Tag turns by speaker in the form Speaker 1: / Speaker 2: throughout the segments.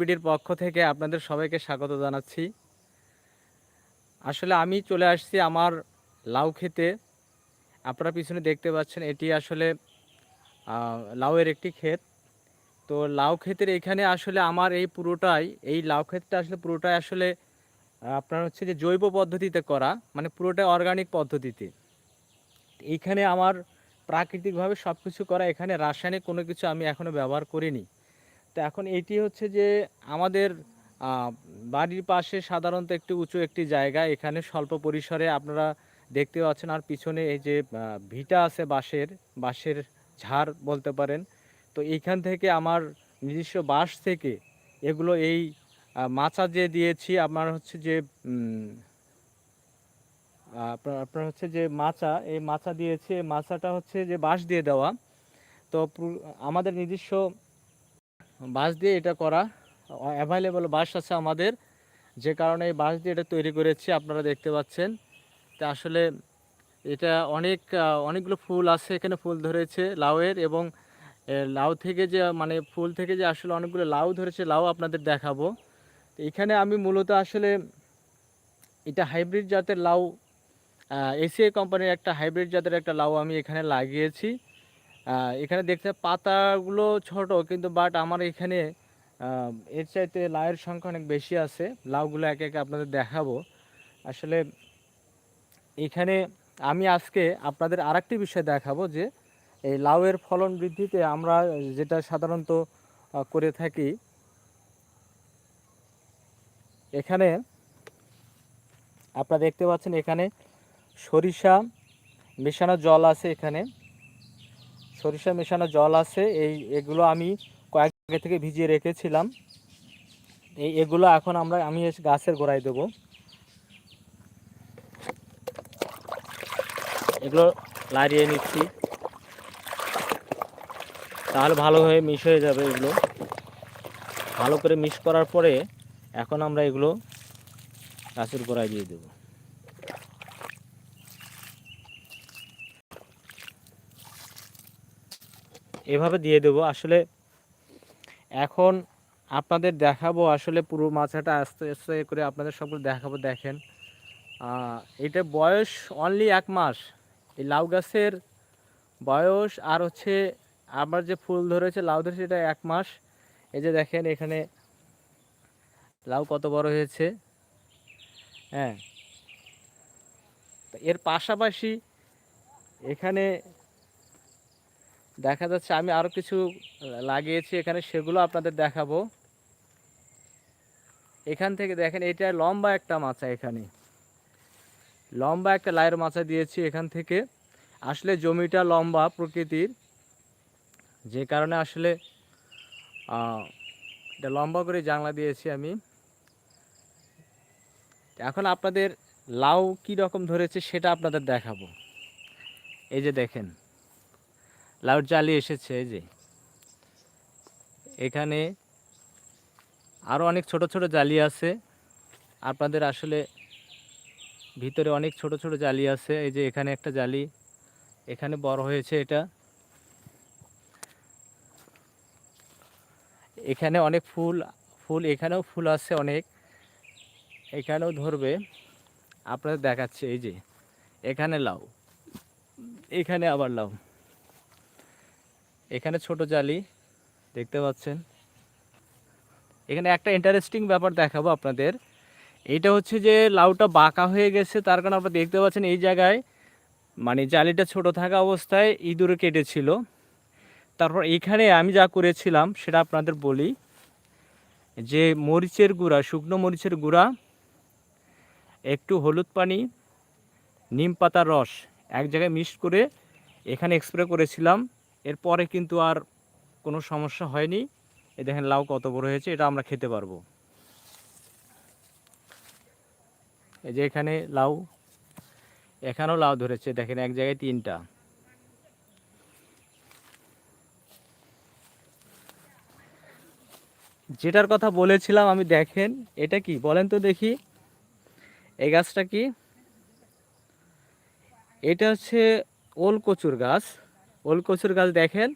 Speaker 1: বিডির পক্ষ থেকে আপনাদের সবাইকে স্বাগত জানাচ্ছি। আসলে আমি চলে আসছি আমার লাউ খেতে। আপনারা পিছনে দেখতে পাচ্ছেন, এটি আসলে লাউয়ের একটি ক্ষেত। তো লাউ ক্ষেতের এখানে আসলে আমার এই পুরোটাই, এই লাউ ক্ষেতটা আসলে পুরোটাই আসলে আপনার হচ্ছে যে জৈব পদ্ধতিতে করা মানে পুরোটাই অর্গানিক পদ্ধতিতে। এইখানে আমার প্রাকৃতিকভাবে সব কিছু করা, এখানে রাসায়নিক কোনো কিছু আমি এখনও ব্যবহার করিনি। তো এখন এটি হচ্ছে যে আমাদের বাড়ির পাশে সাধারণত একটি উঁচু একটি জায়গা। এখানে স্বল্প পরিসরে আপনারা দেখতে পাচ্ছেন আর পিছনে এই যে ভিটা আছে বাঁশের বাঁশের ঝাড় বলতে পারেন। তো এইখান থেকে আমার নিজস্ব বাঁশ থেকে এগুলো এই মাচা যে দিয়েছি আমার হচ্ছে যে আপনার আপনার হচ্ছে যে মাচা, এই মাচা দিয়েছি মাচাটা হচ্ছে যে বাঁশ দিয়ে দেওয়া। তো আমাদের নিজস্ব বাঁশ দিয়ে এটা করা অ্যাভেলেবল বাঁশ আছে আমাদের। যে কারণে এই বাঁশ দিয়ে এটা তৈরি করেছি, আপনারা দেখতে পাচ্ছেন। তা আসলে এটা অনেক অনেকগুলো ফুল আছে, এখানে ফুল ধরেছে লাউয়ের এবং লাউ থেকে যে মানে ফুল থেকে যে আসলে অনেকগুলো লাউ ধরেছে, লাউ আপনাদের দেখাবো। তো এখানে আমি মূলত আসলে এটা হাইব্রিড জাতের লাউ এসিআই কোম্পানির একটা হাইব্রিড জাতের একটা লাউ আমি এখানে লাগিয়েছি। এখানে দেখতে পাতাগুলো ছোট কিন্তু বাট আমার এখানে এর চাইতে লাউয়ের সংখ্যা অনেক বেশি আছে। লাউগুলো একে একে আপনাদের দেখাবো। আসলে এখানে আমি আজকে আপনাদের আরেকটি বিষয় দেখাবো যে, এই লাউয়ের ফলন বৃদ্ধিতে আমরা যেটা সাধারণত করে থাকি, এখানে আপনারা দেখতে পাচ্ছেন এখানে সরিষা, মেশানো জল আছে এখানে। সরিষা মেশানো জল আছে, এই এগুলো আমি কয়েক আগে থেকে ভিজিয়ে রেখেছিলাম। এই এগুলো এখন আমরা, আমি গাছের গোড়ায় দেবো। এগুলো লাড়িয়ে নিচ্ছি। তাহলে ভালোভাবে মিশ হয়ে যাবে এগুলো। ভালো করে মিক্স করার পরে এখন আমরা এগুলো গাছের গোড়ায় দিয়ে দেবো। এভাবে দিয়ে দেবো। আসলে এখন আপনাদের দেখাবো, আসলে পুরো মাছাটা আস্তে আস্তে করে আপনাদের সবগুলো দেখাবো, দেখেন। এটা বয়স অনলি এক মাস। এই লাউ গাছের বয়স আর হচ্ছে আমার যে ফুল ধরেছে, লাউ ধরেছে, এটা এক মাস। এই যে দেখেন এখানে লাউ কত বড় হয়েছে। হ্যাঁ। এর পাশাপাশি এখানে দেখা যাচ্ছে আমি আরও কিছু লাগিয়েছি, এখানে সেগুলো আপনাদের দেখাবো। এখান থেকে দেখেন, এটা লম্বা একটা মাচা এখানে। লম্বা একটা লাইয়ের মাচা দিয়েছি এখান থেকে। আসলে জমিটা লম্বা প্রকৃতির, যে কারণে আসলে এটা লম্বা করে জানলা দিয়েছি আমি। এখন আপনাদের লাউ কি রকম ধরেছে সেটা আপনাদের দেখাবো। এই যে দেখেন। লাউর জালি এসেছে যে। এখানে আরও অনেক ছোট ছোট জালি আছে। আপনাদের আসলে ভিতরে অনেক ছোট ছোট জালি আছে। এই যে এখানে একটা জালি, এখানে বড় হয়েছে এটা। এখানে অনেক ফুল ফুল, এখানেও ফুল আছে অনেক। এখানেও ধরবে। আপনাদের দেখাচ্ছে এই যে, এখানে লাউ, এখানে আবার লাউ। এখানে ছোট জালি, দেখতে পাচ্ছেন। এখানে একটা ইন্টারেস্টিং ব্যাপার দেখাবো আপনাদের। এটা হচ্ছে যে লাউটা বাঁকা হয়ে গেছে, তার কারণে আপনারা দেখতে পাচ্ছেন এই জায়গায় মানে জালিটা ছোট থাকা অবস্থায় ইঁদুরে কেটেছিল। তারপর এখানে আমি যা করেছিলাম, সেটা আপনাদের বলি, যে মরিচের গুঁড়া, শুকনো মরিচের গুঁড়া, একটু হলুদ পানি, নিম পাতার রস, এক জায়গায় মিক্স করে এখানে স্প্রে করেছিলাম। এরপরে কিন্তু আর কোনো সমস্যা হয়নি। এ দেখেন লাউ কত বড় হয়েছে, এটা আমরা খেতে পারব। এই যে এখানে লাউ, এখানেও লাউ ধরেছে, দেখেন এক জায়গায় তিনটা। যেটার কথা বলেছিলাম আমি, দেখেন, এটা কি বলেন তো দেখি। এই গাছটা কি? এটা হচ্ছে ওল কচুর গাছ। ওল কচুর গাছ দেখেন?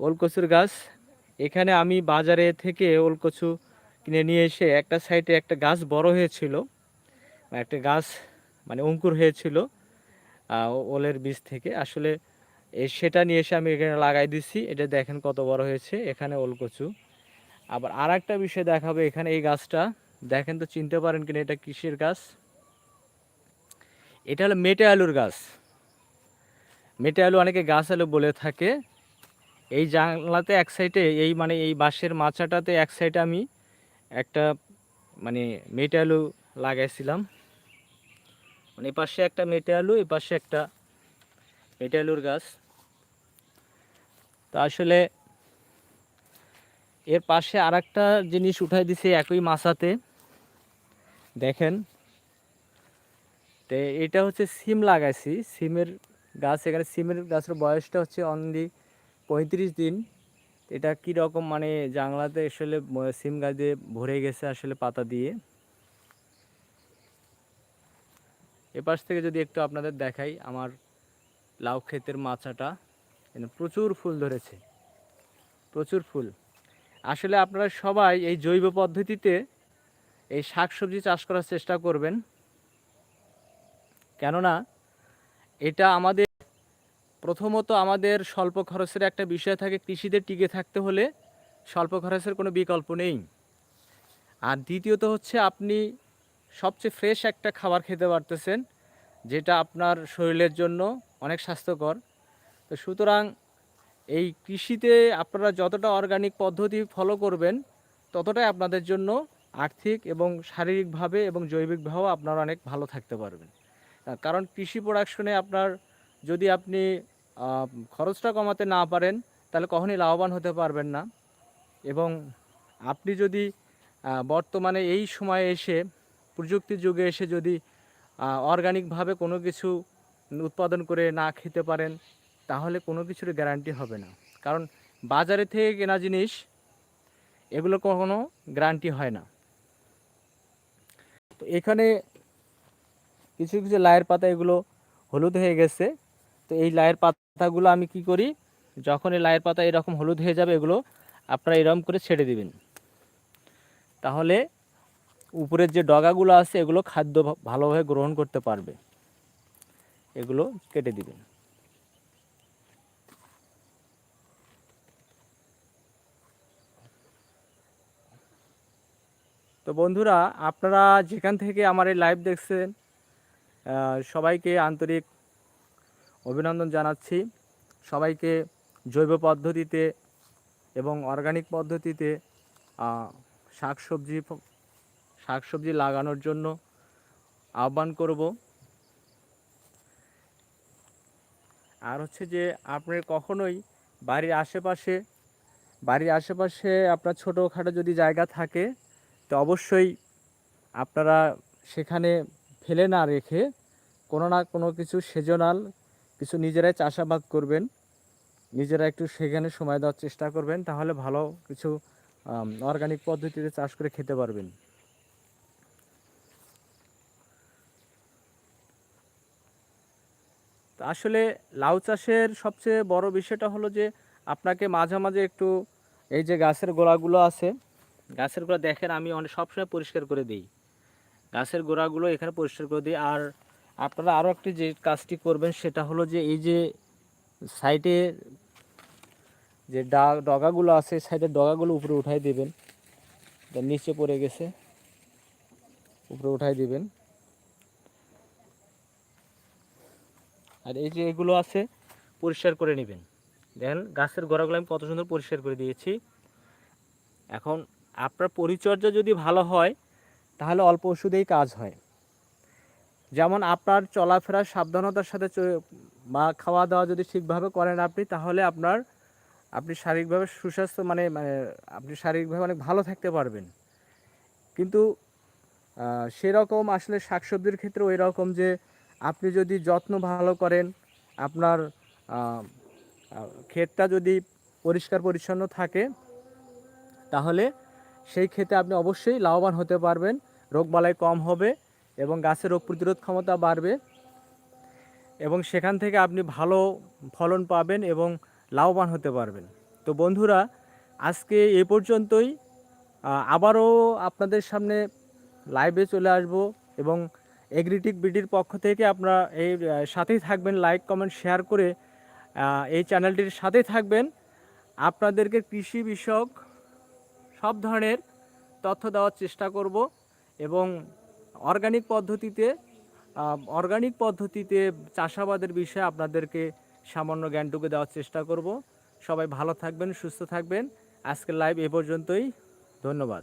Speaker 1: ওল কচুর গাছ। এখানে আমি বাজারে থেকে ওলকচু কিনে নিয়ে এসে একটা সাইডে একটা গাছ বড় হয়েছিল একটা গাছ মানে অঙ্কুর হয়েছিল ওলের বীজ থেকে। আসলে সেটা নিয়ে এসে আমি এখানে লাগাই দিছি। এটা দেখেন কত বড় হয়েছে, এখানে ওলকচু। আবার আর একটা বিষয় দেখাবে এখানে এই গাছটা। দেখেন তো চিনতে পারেন কিনা, এটা কিসের গাছ? এটা হলো মেটে আলুর গাছ। মেটে আলু অনেকে গাছ আলু বলে থাকে। এই জানলাতে এক সাইডে, এই মানে এই বাঁশের মাচাটাতে এক সাইডে আমি একটা মানে মেটে আলু লাগাইছিলাম। মানে এই পাশে একটা মেটে আলু, এই পাশে একটা মেটে আলুর গাছ। তা আসলে এর পাশে আর একটা জিনিস উঠাই দিছে একই মাছাতে দেখেন। তো এটা হচ্ছে সিম লাগাইছি, সিমের গাছ, এখানে সিমের গাছের বয়সটা হচ্ছে অনলি পঁয়ত্রিশ দিন। এটা কি রকম? মানে জাংলাতে আসলে সিম গাছ দিয়ে ভরে গেছে আসলে পাতা দিয়ে। এপাশ থেকে যদি একটু আপনাদের দেখাই আমার লাউ ক্ষেতের মাচাটা। প্রচুর ফুল ধরেছে। প্রচুর ফুল। আসলে আপনারা সবাই এই জৈব পদ্ধতিতে এই শাকসবজি চাষ করার চেষ্টা করবেন। কেননা এটা আমাদের, প্রথমত আমাদের স্বল্প খরচের একটা বিষয় থাকে, কৃষিতে টিকে থাকতে হলে স্বল্প খরচের কোনো বিকল্প নেই। আর দ্বিতীয়ত হচ্ছে আপনি সবচেয়ে ফ্রেশ একটা খাবার খেতে পারতেছেন, যেটা আপনার শরীরের জন্য অনেক স্বাস্থ্যকর। তো সুতরাং এই কৃষিতে আপনারা যতটা অর্গানিক পদ্ধতি ফলো করবেন, ততটাই আপনাদের জন্য আর্থিক এবং শারীরিকভাবে এবং জৈবিকভাবেও আপনারা অনেক ভালো থাকতে পারবেন। কারণ কৃষি প্রোডাকশনে আপনার যদি আপনি খরচটা কমাতে না পারেন, তাহলে কখনই লাভবান হতে পারবেন না। এবং আপনি যদি বর্তমানে এই সময়ে এসে প্রযুক্তি যুগে এসে যদি অর্গানিকভাবে কোনো কিছু উৎপাদন করে না খেতে পারেন, তাহলে কোনো কিছুর গ্যারান্টি হবে না। কারণ বাজারে থেকে কেনা জিনিস, এগুলো কখনো গ্যারান্টি হয় না। তো এখানে কিছু কিছু লায়ের পাতা এগুলো হলুদ হয়ে গেছে। তো এই লায়ের পাতাগুলো আমি কি করি? যখন এই লায়ের পাতা এরকম হলুদ হয়ে যাবে এগুলো আপনারা এরকম করে ছেড়ে দিবেন। তাহলে উপরের যে ডগাগুলো আছে এগুলো খাদ্য ভালোভাবে গ্রহণ করতে পারবে। এগুলো কেটে দিবেন। তো বন্ধুরা, আপনারা যেখান থেকে আমার এই লাইভ দেখছেন সবাইকে আন্তরিক অভিনন্দন জানাচ্ছি। সবাইকে জৈব পদ্ধতিতে এবং অর্গানিক পদ্ধতিতে শাকসবজি শাকসবজি লাগানোর জন্য আহ্বান করব। আর হচ্ছে যে আপনার কখনোই বাড়ির আশেপাশে বাড়ির আশেপাশে আপনার ছোটোখাটো যদি জায়গা থাকে, তো অবশ্যই আপনারা সেখানে ফেলে না রেখে কোনো না কোনো কিছু সেজনাল, কিছু নিজেরাই চাষাবাদ করবেন, নিজেরা একটু সেখানে সময় দেওয়ার চেষ্টা করবেন, তাহলে ভালো কিছু অর্গানিক পদ্ধতিতে চাষ করে খেতে পারবেন। আসলে লাউ চাষের সবচেয়ে বড় বিষয়টা হলো যে, আপনাকে মাঝে মাঝে একটু এই যে গাছের গোড়াগুলো আছে, গাছের গোড়া দেখেন আমি অনেক সবসময় পরিষ্কার করে দিই। গাছের গোড়াগুলো এখানে পরিষ্কার করে দিই। আর আপনারা আরও একটি যে কাজটি করবেন, সেটা হলো যে এই যে সাইডে যে ডা, ডগাগুলো আছে সাইডের ডগাগুলো উপরে উঠাই দেবেন। নিচে পড়ে গেছে, উপরে উঠাই দিবেন। আর এই যে এগুলো আছে, পরিষ্কার করে নেবেন। দেখেন, গাছের গোড়াগুলো আমি কত সুন্দর পরিষ্কার করে দিয়েছি। এখন আপনার পরিচর্যা যদি ভালো হয় তাহলে অল্প ওষুধেই কাজ হয়। যেমন আপনার চলাফেরা সাবধানতার সাথে বা খাওয়া দাওয়া যদি ঠিকভাবে করেন আপনি, তাহলে আপনার, আপনি শারীরিকভাবে সুস্বাস্থ্য মানে মানে আপনি শারীরিকভাবে অনেক ভালো থাকতে পারবেন। কিন্তু সেরকম আসলে শাকসবজির ক্ষেত্রে ওই রকম যে, আপনি যদি যত্ন ভালো করেন, আপনার ক্ষেতটা যদি পরিষ্কার পরিচ্ছন্ন থাকে, তাহলে সেই ক্ষেত্রে আপনি অবশ্যই লাভবান হতে পারবেন। রোগবালাই কম হবে এবং গাছের রোগ প্রতিরোধ ক্ষমতা বাড়বে এবং সেখান থেকে আপনি ভালো ফলন পাবেন এবং লাভবান হতে পারবেন। তো বন্ধুরা, আজকে এ পর্যন্তই। আবারও আপনাদের সামনে লাইভে চলে আসব এবং এগ্রিটিক বিডির পক্ষ থেকে আপনারা এই সাথেই থাকবেন। লাইক কমেন্ট শেয়ার করে এই চ্যানেলটির সাথেই থাকবেন। আপনাদেরকে কৃষি বিষয়ক সব ধরনের তথ্য দেওয়ার চেষ্টা করব এবং অর্গানিক পদ্ধতিতে অর্গানিক পদ্ধতিতে চাষাবাদের বিষয়ে আপনাদেরকে সামান্য জ্ঞানটুকু দেওয়ার চেষ্টা করব। সবাই ভালো থাকবেন, সুস্থ থাকবেন। আজকের লাইভ এ পর্যন্তই। ধন্যবাদ।